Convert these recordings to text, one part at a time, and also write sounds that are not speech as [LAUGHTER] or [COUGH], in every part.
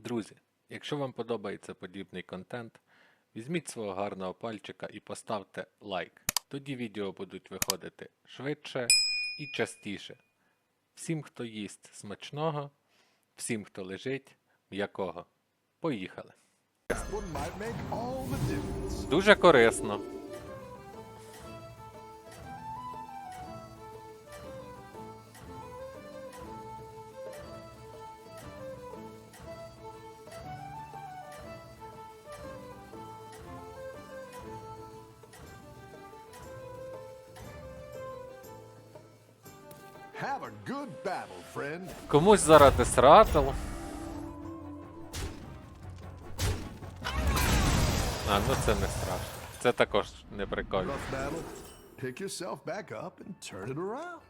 Друзі, якщо вам подобається подібний контент, візьміть свого гарного пальчика і поставте лайк. Тоді відео будуть виходити швидше і частіше. Всім, хто їсть смачного, всім, хто лежить, м'якого. Поїхали. Дуже корисно. Комусь заради сратил. А, ну це не страшно. Це також не прикольно. Pick yourself back up and turn it around.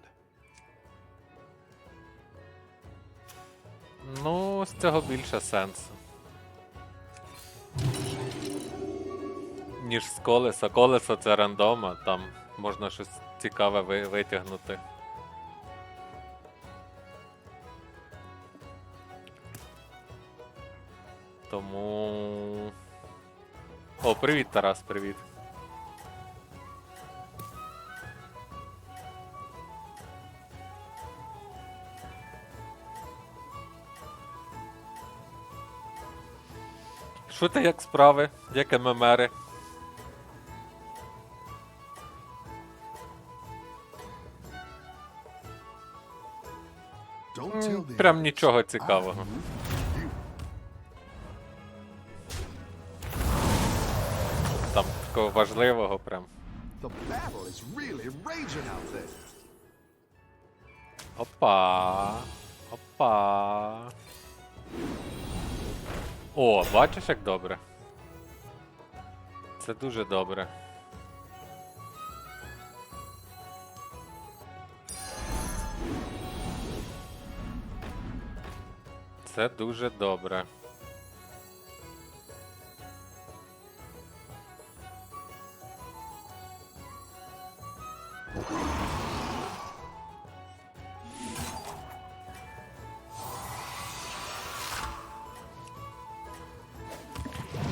Ну, з цього більше сенсу. Ніж з колеса. Колесо це рандома, там можна щось цікаве витягнути. Тому. О, привіт, Тарас, привіт. Що ти як справи? Як ММРи? М, Прям нічого цікавого. Такого важливого прям. Опа. Опа. О, бачиш, як добре. Це дуже добре. Це дуже добре.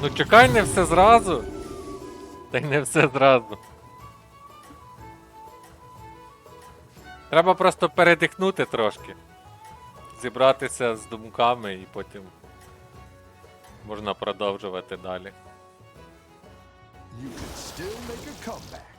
Ну чекай, не все зразу. Та й не все зразу. Треба просто передихнути трошки. Зібратися з думками і потім можна продовжувати далі. You can still make a comeback.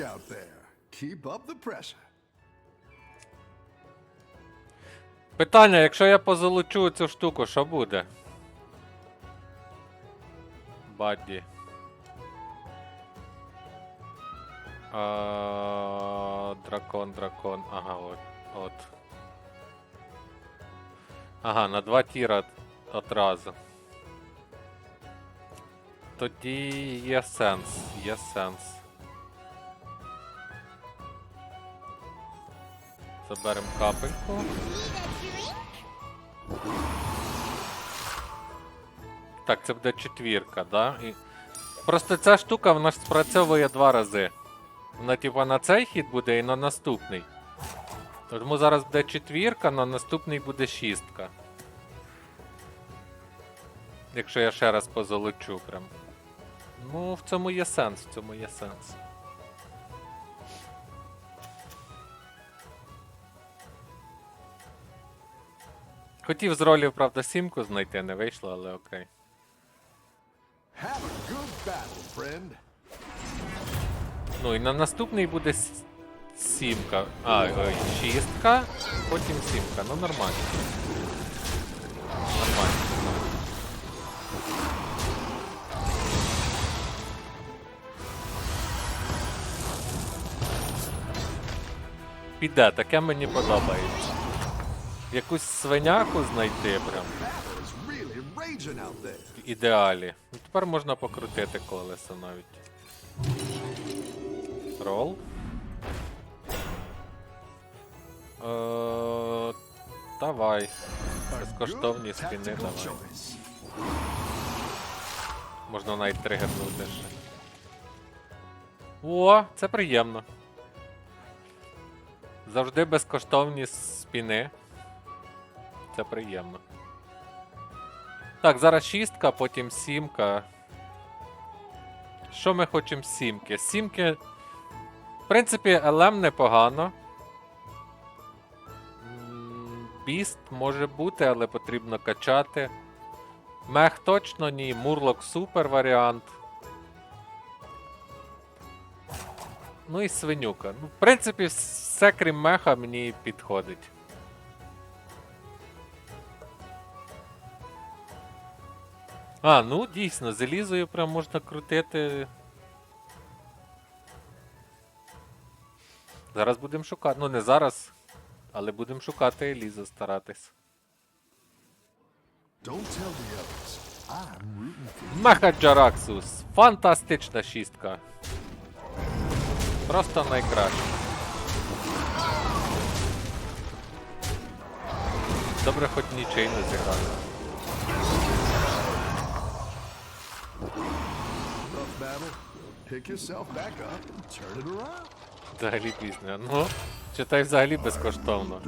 Out there. Keep up the pressure. Питання, якщо я позолочу цю штуку, що буде? Бадді. Дракон, дракон. Ага, от. от. Ага, на два тіра одразу. Тоді є сенс, є сенс. Заберемо капельку. Так, це буде четвірка, да? І... Просто ця штука вона ж спрацьовує два рази. Вона, типа, на цей хід буде і на наступний. Тому зараз буде четвірка, на наступний буде шістка. Якщо я ще раз позолочу прям. Ну, в цьому є сенс, в цьому є сенс. Хотів з ролів, правда, сімку знайти, не вийшло, але окей. Battle. Ну і на наступний буде сімка. А, ой, шістка, потім сімка. Ну нормально. Нормально. Піде, таке мені подобається. Якусь свиняку знайти прям в ідеалі. Ну, тепер можна покрутити колесо навіть. Рол. Е, давай. Безкоштовні спіни давай. Можна навіть тригернути ще. О, це приємно. Завжди безкоштовні спіни. Це приємно. Так, зараз шістка, потім сімка. Що ми хочемо сімки? Сімки. В принципі, ЛМ непогано. Біст може бути, але потрібно качати. Мех точно ні, Мурлок супер варіант. Ну і свинюка. Ну, в принципі, все крім меха мені підходить. А, ну дійсно, залізою прям можна крутити. Зараз будемо шукати. Ну не зараз, але будемо шукати Елізу старатись. Don't tell the others. I'm rooting for you. Меха Джараксус. Фантастична шістка. Просто найкраще. Добре, хоч нічий не зіграли. Взагалі пісня. Ну, читай взагалі безкоштовно.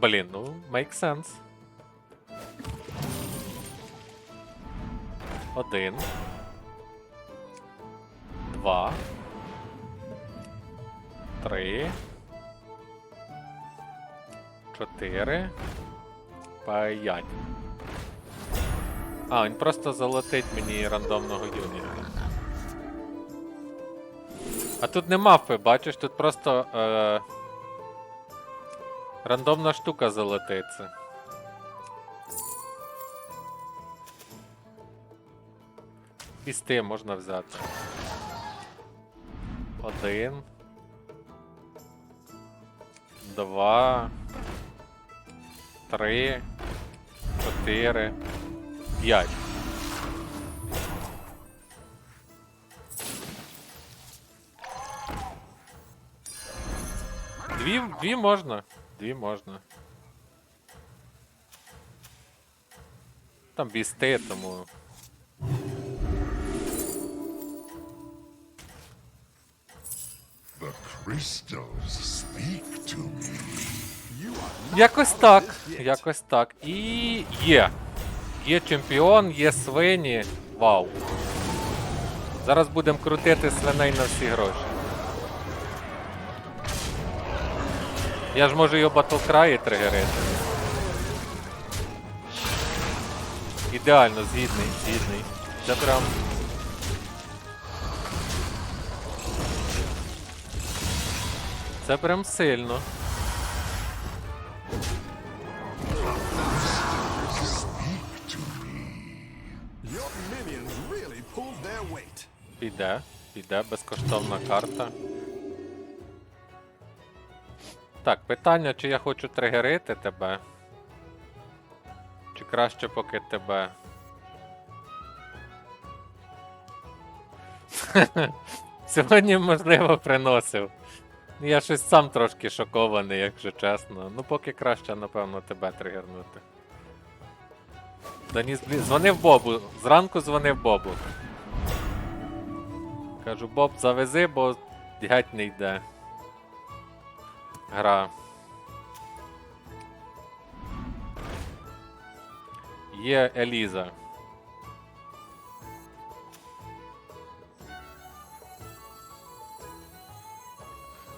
Блін, ну, make sense. Один. Два. Три. Чотири. П'ять. А, він просто залетить мені рандомного юніта. А тут не мавпи, бачиш, тут просто е... рандомна штука залетиться. Пісти можна взяти. Один. Два. Три. Чотири. П'ять. Дві, дві можна. Дві можна. Там бісти, тому. Якось так. Якось так. І є. Є чемпіон, є свині. Вау. Зараз будемо крутити свиней на всі гроші. Я ж можу його батлкраї тригерити. Ідеально, згідний, згідний. Це прям. Це прям сильно. Піде, піде, безкоштовна карта. Так, питання, чи я хочу тригерити тебе? Чи краще поки тебе? [LAUGHS] Сьогодні, можливо, приносив. Я щось сам трошки шокований, якщо чесно. Ну, поки краще, напевно, тебе тригернути. Даніс, блін, дзвонив Бобу. Зранку дзвонив Бобу. Кажу, Боб, завези, бо геть не йде. Гра. Є Еліза.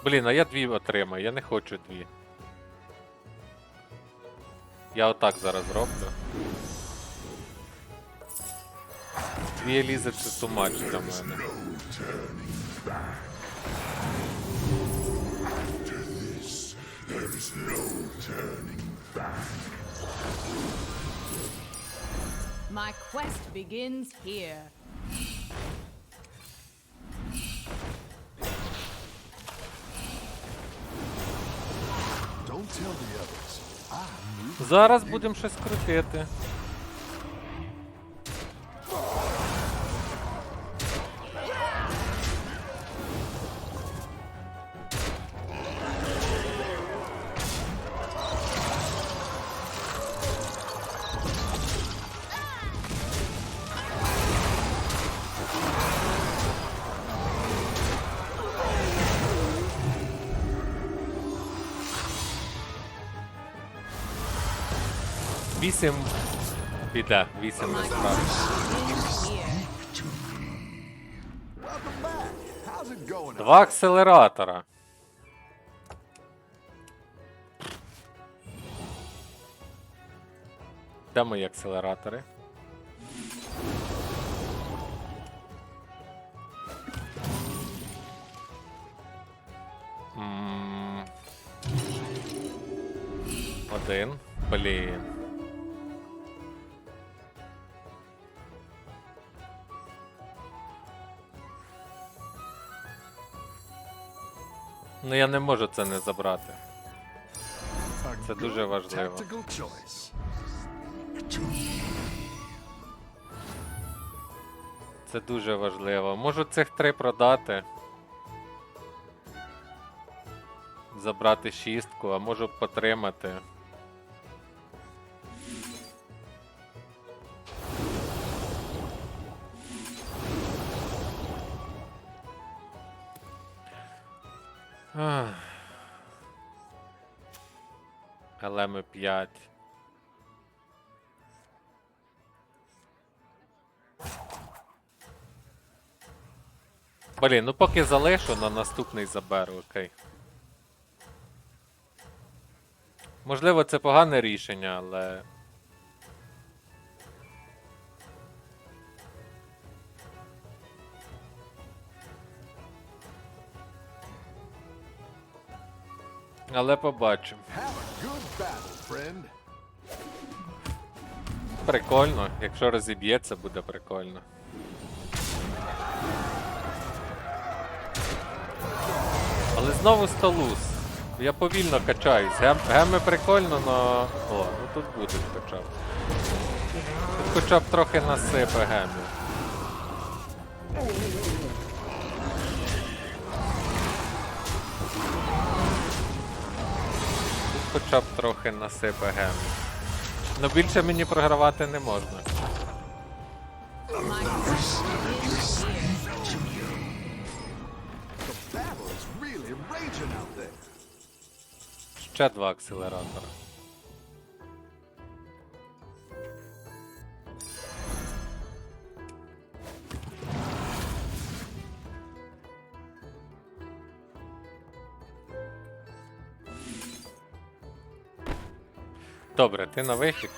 Блін, а я дві отримаю, я не хочу дві. Я отак зараз роблю. Дві Елізи це тумач для мене. My quest begins here. Зараз будемо щось крутити. Back. How's it going? Два акселератора. Де мої акселератори? Один. Блін. Ну я не можу це не забрати. Це дуже важливо. Це дуже важливо. Можу цих три продати. Забрати шістку, а можу потримати. Ах. Елеми 5. Блін, ну поки залишу, на наступний заберу, окей. Можливо, це погане рішення, але. Але побачимо. Прикольно. Якщо розіб'ється, буде прикольно. Але знову столус. Я повільно качаюсь. Гем, геми прикольно, но. О, ну тут буде хоча б. Тут хоча б трохи насипе гемів. Хоча б трохи насипе гем. Ну більше мені програвати не можна. Ще два акселератора. Добре, ти на вихід.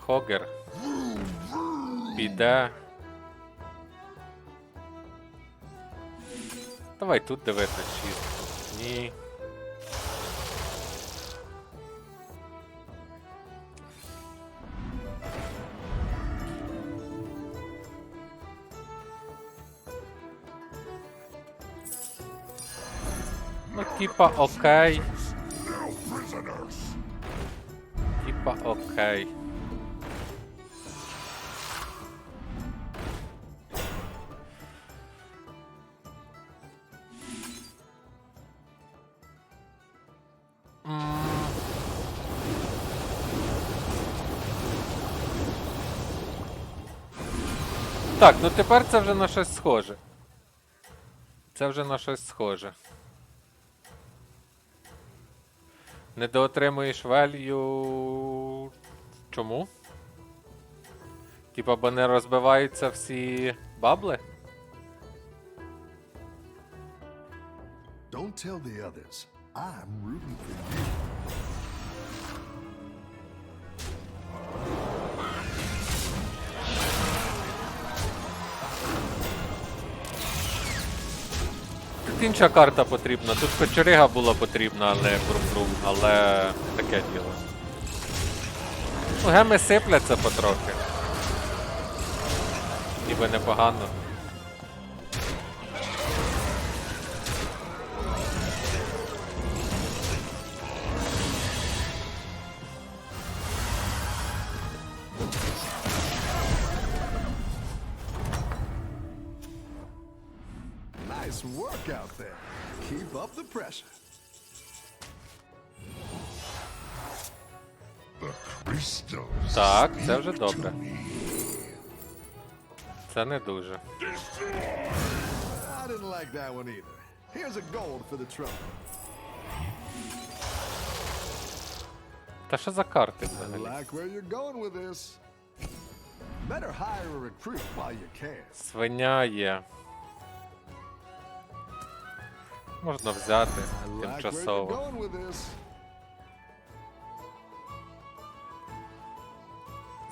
Хогер. Піде. Давай тут дивитися шість. Ні. Ну, типа окей. No prisoners. Типа окей. М. Так, ну тепер це вже на щось схоже. Це вже на щось схоже. Недоотримуєш value... Чому? Типа, бо не розбиваються всі бабли? Don't tell the others. I'm rooting for you. Інша карта потрібна. Тут кочерига була потрібна, але брум-брум, але таке діло. Ну, геми сипляться потрохи. Ніби непогано. Pressure. Так, це вже добре. Це не дуже. I didn't like that one either. Here's a gold for the trouble. Та що за карти взагалі? like where Можна взяти тимчасово.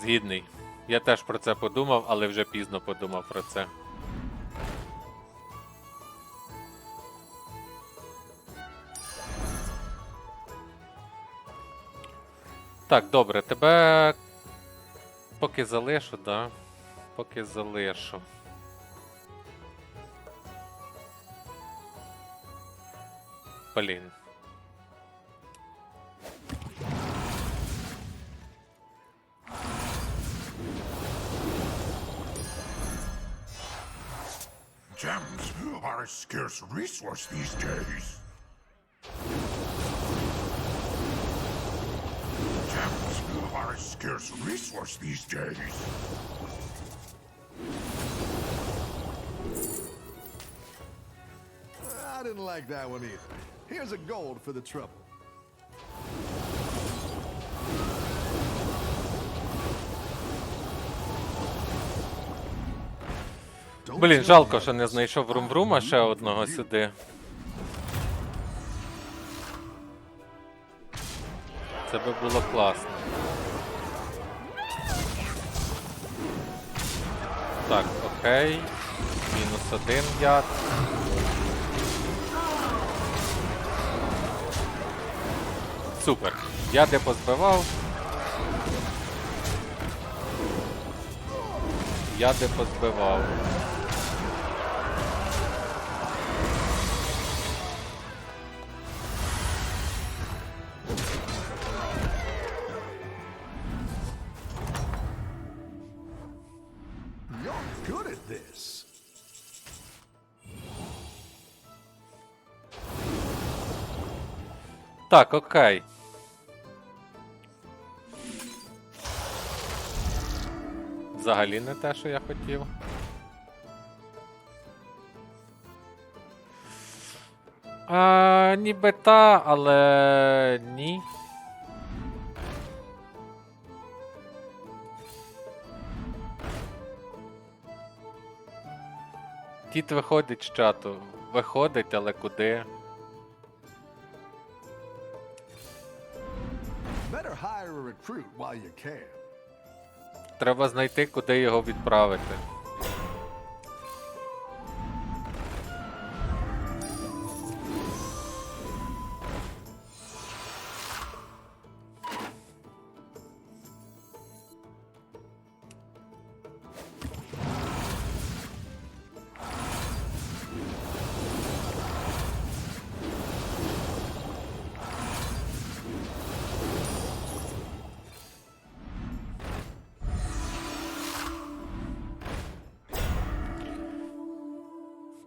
Згідний. Я теж про це подумав, але вже пізно подумав про це. Так, добре, тебе поки залишу, да? Поки залишу. Блін. Gems are a scarce resource these days. Gems are a scarce resource these days. I didn't like that one either. Here's a gold for the trouble. Блін, жалко, що не знайшов Румбрума ще одного сюди. Це би було класно. Так, окей. Мінус один яд. Супер. Позбивав. Яди позбивав. Good at this. Так, окей. Взагалі не те, що я хотів. А, ніби та, але ні. Тіт виходить з чату. Виходить, але куди? Better hire a recruit while you can. Треба знайти, куди його відправити.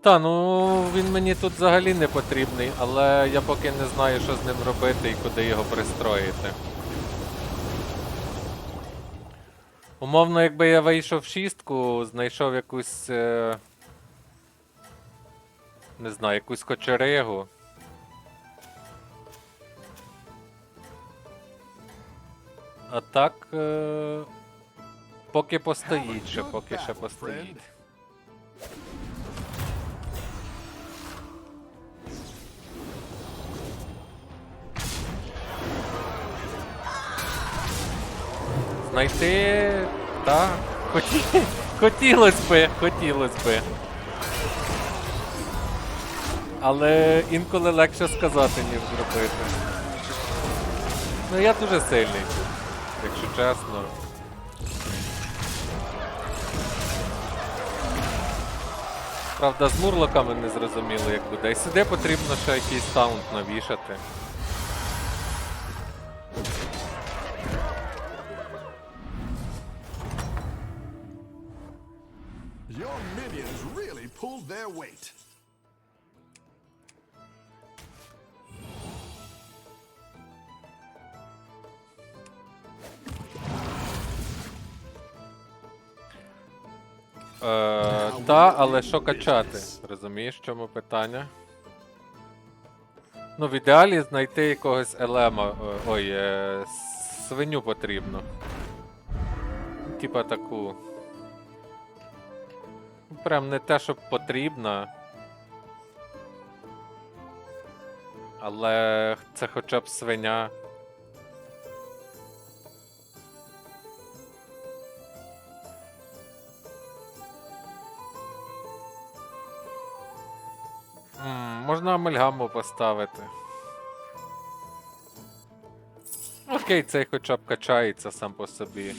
Та, ну він мені тут взагалі не потрібний, але я поки не знаю, що з ним робити і куди його пристроїти. Умовно, якби я вийшов в шістку, знайшов якусь. Е... Не знаю, якусь кочеригу. А так. Е... Поки постоїть ще, поки ще постоїть. Знайти. Так. Хоті... [LAUGHS] Хотілося би, хотілося би. Але інколи легше сказати, ніж зробити. Ну я дуже сильний якщо чесно. Правда, з мурлоками не зрозуміло, як буде. І сюди потрібно ще якийсь таунт навішати. Pulled their weight. Е, та, але що качати? Розумієш, в чому питання? Ну, в ідеалі знайти якогось елема. е, Ой, е, свиню потрібно. Типа таку. Прям не те, щоб потрібно. Але це хоча б свиня. М, можна амальгаму поставити. Окей, цей хоча б качається сам по собі.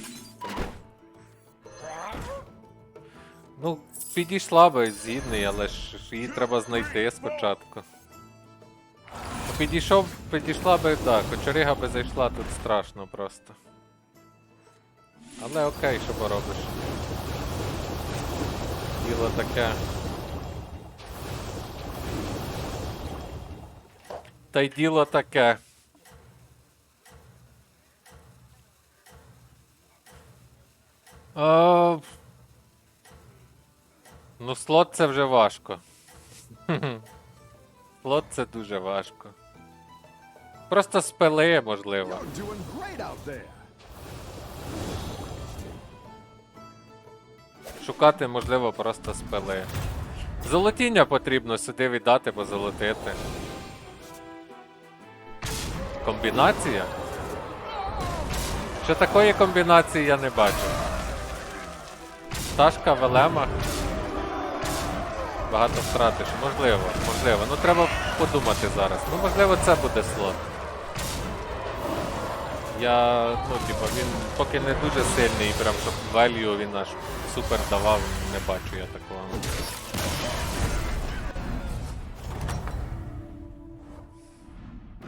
Ну, підійшла би згідний, але ж її треба знайти спочатку. Підійшов, підійшла би, так, кочерига би зайшла, тут страшно просто. Але окей, що поробиш. Діло таке. Та й діло таке. А... Ну, слот це вже важко. [LAUGHS] слот це дуже важко. Просто спили, можливо. Шукати, можливо, просто спили. Золотіння потрібно сюди віддати, позолотити. Комбінація? Ще такої комбінації я не бачу. Пташка Велема. Багато втратиш. Можливо, можливо. Ну треба подумати зараз. Ну, можливо, це буде слот. Я, ну, типа, він поки не дуже сильний, прям щоб value він аж супер давав, не бачу я такого.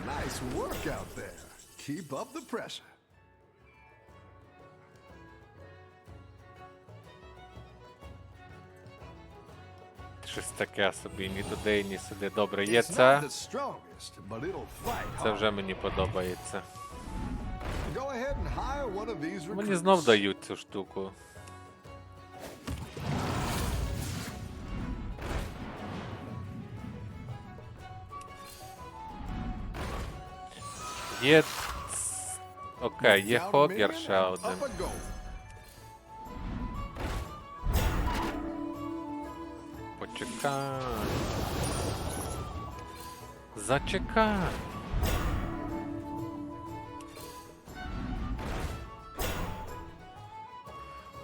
Nice work out there. Keep up the pressure. Щось таке собі, ні туди, ні сюди. Добре, є це. Це вже мені подобається. Мені знов дають цю штуку. Є. Окей, є Хогер ще один. Зачекай.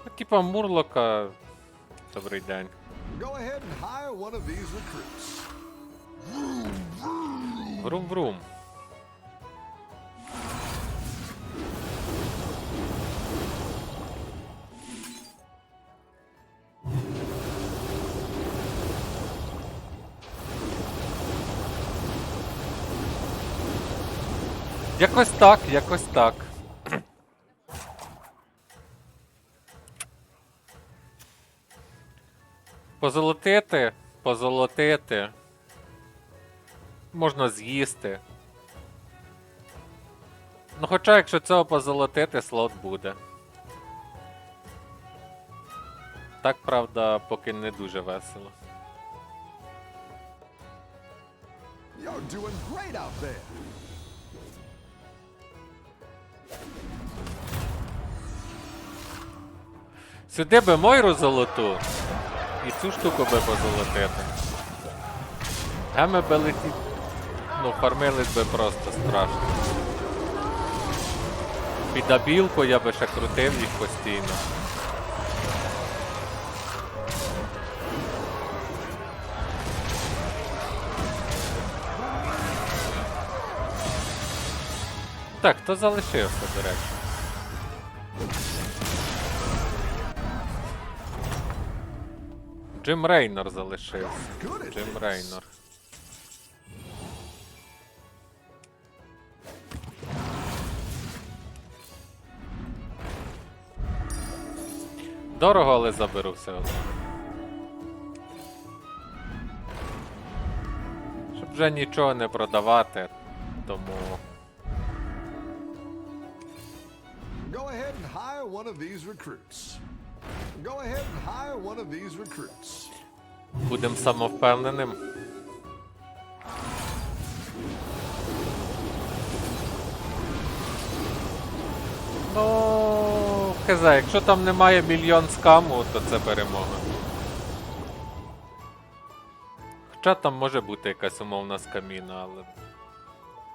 Ну, Типа Мурлока. Добрий день. Go ahead and hire one of these recruits. Врум-врум. Якось так, якось так. Позолотити, позолотити. Можна з'їсти. Ну, хоча, якщо цього позолотити, слот буде. Так, правда, поки не дуже весело. You're doing great out there. Сюди би Мойру золоту і цю штуку би позолотити. Геми би леті... Ну, фармились би просто страшно. Під абілку я би ще крутив їх постійно. Так, хто залишився, до речі? Джим Рейнор залишився. Good Джим. Рейнор. Дорого, але заберу все одно. Щоб вже нічого не продавати, тому. Go ahead and hire one of these recruits. Будем самовпевненим. Ну, хз, якщо там немає мільйон скаму, то це перемога. Хоча там може бути якась умовна скаміна, але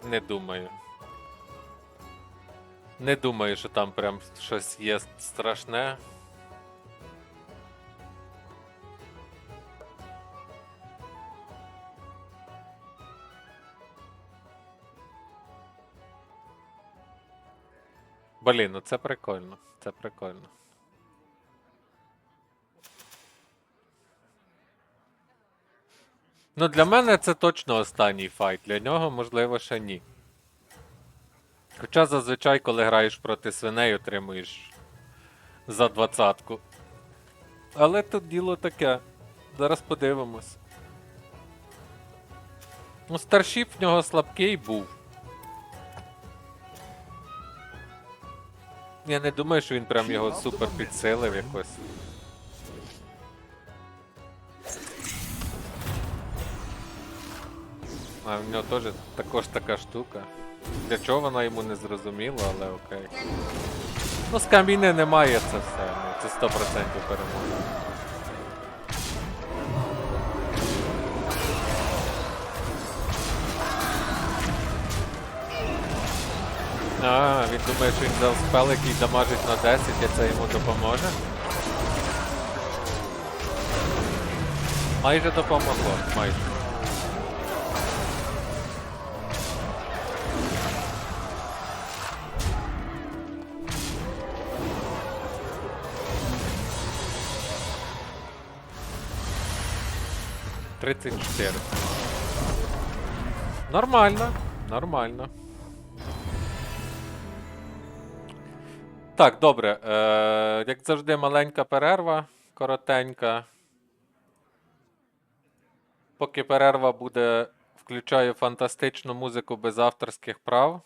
не думаю. Не думаю, що там прям щось є страшне. Блін, ну це прикольно. Це прикольно. Ну, для мене це точно останній файт. Для нього, можливо, ще ні. Хоча зазвичай, коли граєш проти свиней, отримуєш за двадцятку. Але тут діло таке. Зараз подивимось. Ну, старшіп в нього слабкий був. Я не думаю, що він прям його супер підсилив якось. А в нього теж також така штука. Для чого вона йому не зрозуміла, але окей. Ну, з каміни немає це все. Ну, це 100% перемога. А, він думає, що він взяв спел, який дамажить на 10, і це йому допоможе. Майже допомогло, майже. Тридцять чотири. Нормально, нормально. Так, добре. Е, як завжди, маленька перерва, коротенька. Поки перерва буде, включаю фантастичну музику без авторських прав.